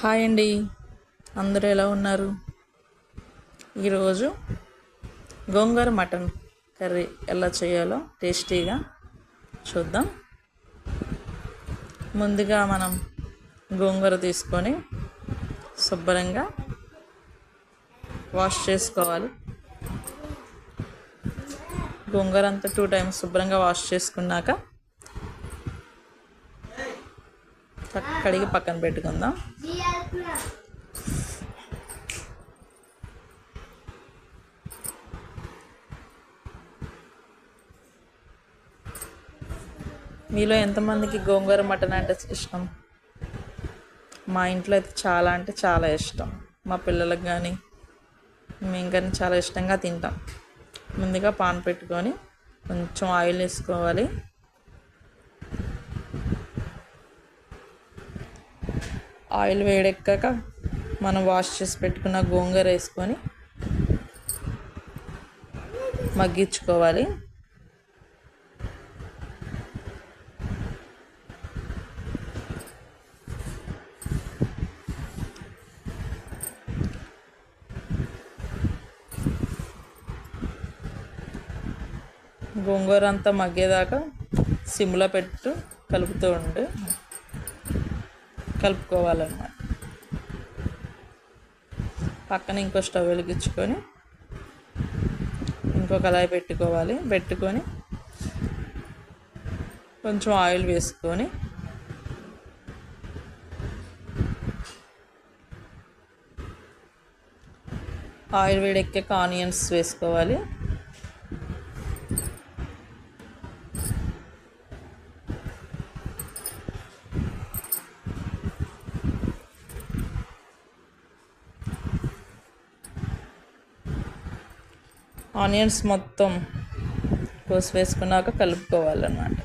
Hi అండి. అందరూ ఎలా ఉన్నారు? ఈరోజు గోంగూర మటన్ కర్రీ ఎలా చేయాలో టేస్టీగా చూద్దాం. ముందుగా మనం గోంగూర తీసుకొని శుభ్రంగా వాష్ చేసుకోవాలి. గోంగూర అంతా టూ టైమ్స్ శుభ్రంగా వాష్ చేసుకున్నాక కడిగి పక్కన పెట్టుకుందాం. మీలో ఎంతమందికి గోంగూర మటన్ అంటే ఇష్టం? మా ఇంట్లో అయితే చాలా అంటే చాలా ఇష్టం. మా పిల్లలకు కానీ మేము కానీ చాలా ఇష్టంగా తింటాం. ముందుగా పాన్ పెట్టుకొని కొంచెం ఆయిల్ వేసుకోవాలి. ఆయిల్ వేడెక్కాక మనం వాష్ చేసి పెట్టుకున్న గోంగూర వేసుకొని మగ్గించుకోవాలి. గోంగూర అంతా మగ్గేదాకా సిమ్లో పెట్టు కలుపుతూ ఉండు. కలుపుకోవాలన్నమాట. పక్కన ఇంకో స్టవ్ వెలిగించుకొని ఇంకో కళాయి పెట్టుకోవాలి. పెట్టుకొని కొంచెం ఆయిల్ వేసుకొని ఆయిల్ వేడెక్కాక ఆనియన్స్ వేసుకోవాలి. ఆనియన్స్ మొత్తం కోసి వేసుకున్నాక కలుపుకోవాలన్నమాట.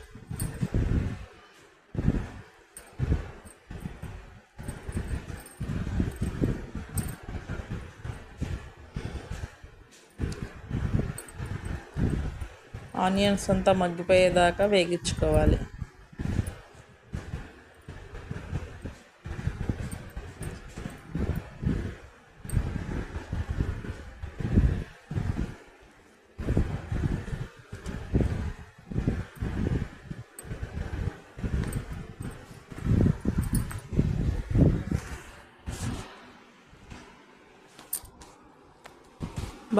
ఆనియన్స్ అంతా మగ్గిపోయేదాకా వేగించుకోవాలి.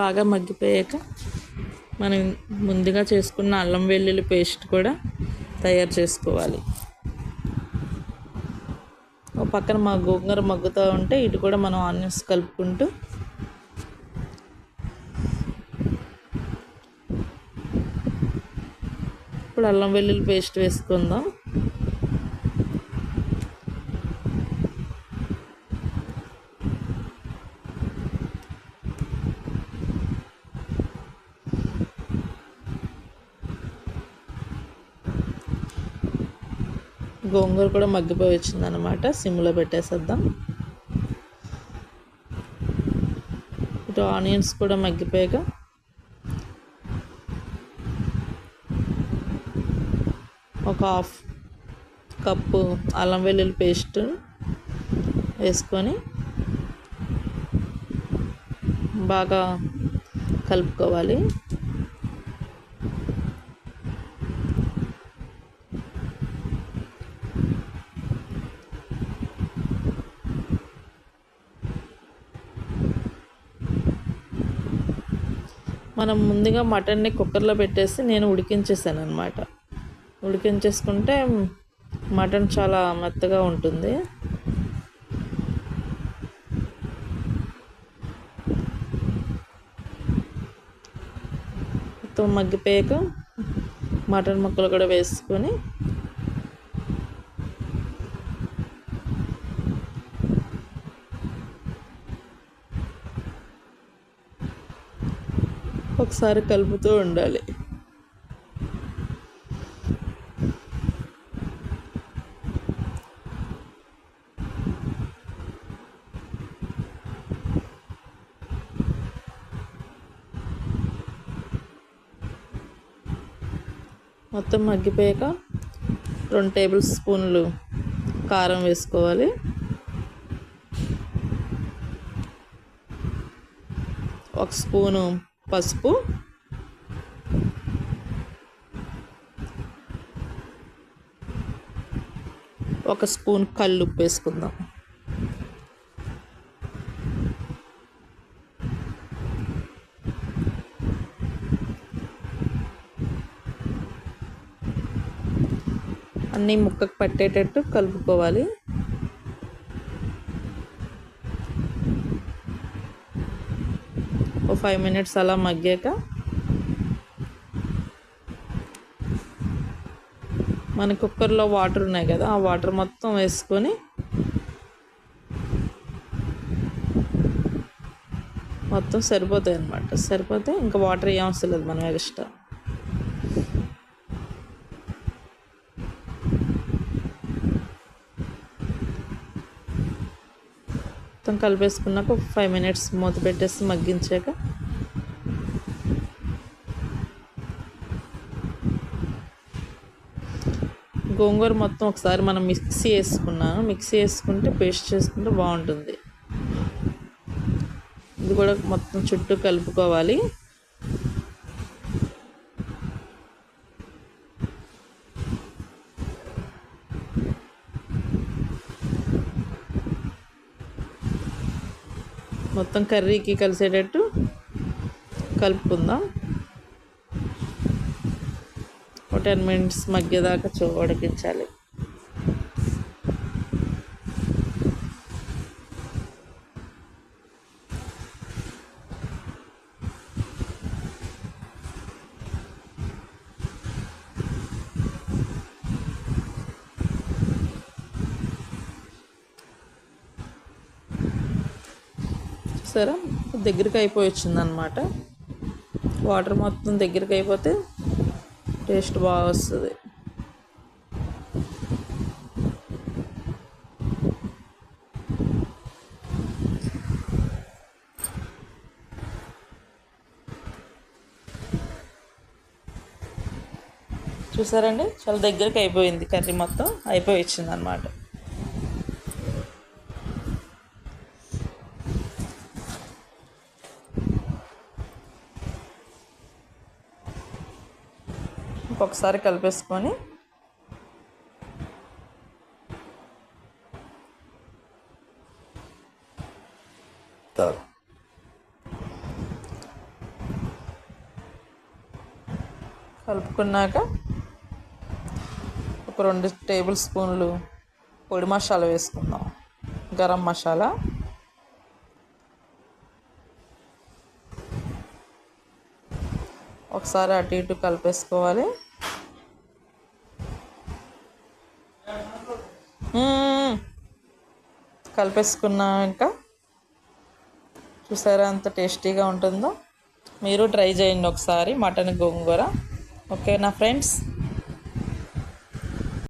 బాగా మగ్గిపోయాక మనం ముందుగా చేసుకున్న అల్లం వెల్లుల్లి పేస్ట్ కూడా తయారు చేసుకోవాలి. ఒక పక్కన మా గోంగూర మగ్గుతూ ఉంటే ఇటు కూడా మనం ఆనియన్స్ కలుపుకుంటూ ఇప్పుడు అల్లం వెల్లుల్లి పేస్ట్ వేసుకుందాం. గోంగూర కూడా మగ్గిపోయి వచ్చింది అనమాట సిమ్లో పెట్టేసేద్దాం. ఇటు ఆనియన్స్ కూడా మగ్గిపోయాక ఒక హాఫ్ కప్పు అల్లం వెల్లుల్లి పేస్ట్ వేసుకొని బాగా కలుపుకోవాలి. మనం ముందుగా మటన్ని కుక్కర్లో పెట్టేసి నేను ఉడికించేసాను అనమాట ఉడికించేసుకుంటే మటన్ చాలా మెత్తగా ఉంటుంది. మొత్తం మగ్గిపోయాక మటన్ ముక్కలు కూడా వేసుకొని ఒకసారి కలుపుతూ ఉండాలి. మొత్తం మగ్గిపోయాక రెండు టేబుల్ స్పూన్లు కారం వేసుకోవాలి. ఒక స్పూను పసుపు. ఒక స్పూన్ కల్లుప్పు వేసుకుందాం. అన్నీ ముక్కకు పట్టేటట్టు కలుపుకోవాలి. ఒక ఫైవ్ మినిట్స్ అలా మగ్గాక మన కుక్కర్లో వాటర్ ఉన్నాయి కదా ఆ వాటర్ మొత్తం వేసుకొని మొత్తం సరిపోతాయి అన్నమాట. సరిపోతే ఇంకా వాటర్ ఏం అవసరం లేదు మనం ఎక్స్ట్రా మొత్తం కలిపేసుకున్నాక ఒక ఫైవ్ మినిట్స్ మూత పెట్టేసి మగ్గించాక గోంగూర మొత్తం ఒకసారి మనం మిక్సీ వేసుకున్నాను మిక్సీ వేసుకుంటే పేస్ట్ చేసుకుంటే బాగుంటుంది. ఇది కూడా మొత్తం చుట్టూ కలుపుకోవాలి. మొత్తం కర్రీకి కలిసేటట్టు కలుపుకుందాం. ఒక టెన్ మినిట్స్ మగ్గేదాకా చూ ఉడికించాలి. చూసారా? దగ్గరికి అయిపోయి వచ్చిందనమాట. వాటర్ మొత్తం దగ్గరికి అయిపోతే టేస్ట్ బాగా వస్తుంది. చూసారండి? చాలా దగ్గరికి అయిపోయింది కర్రీ మొత్తం. అయిపోయి వచ్చింది అనమాట ఇంకొకసారి కలిపేసుకొని కలుపుకున్నాక ఒక రెండు టేబుల్ స్పూన్లు పొడి మసాలా వేసుకుందాం. గరం మసాలా. ఒకసారి అటు ఇటు కలిపేసుకోవాలి. కలిపేసుకున్నాక చూసారా అంత టేస్టీగా ఉంటుందో. మీరు ట్రై చేయండి ఒకసారి మటన్ గోంగూర. ఓకే నా ఫ్రెండ్స్?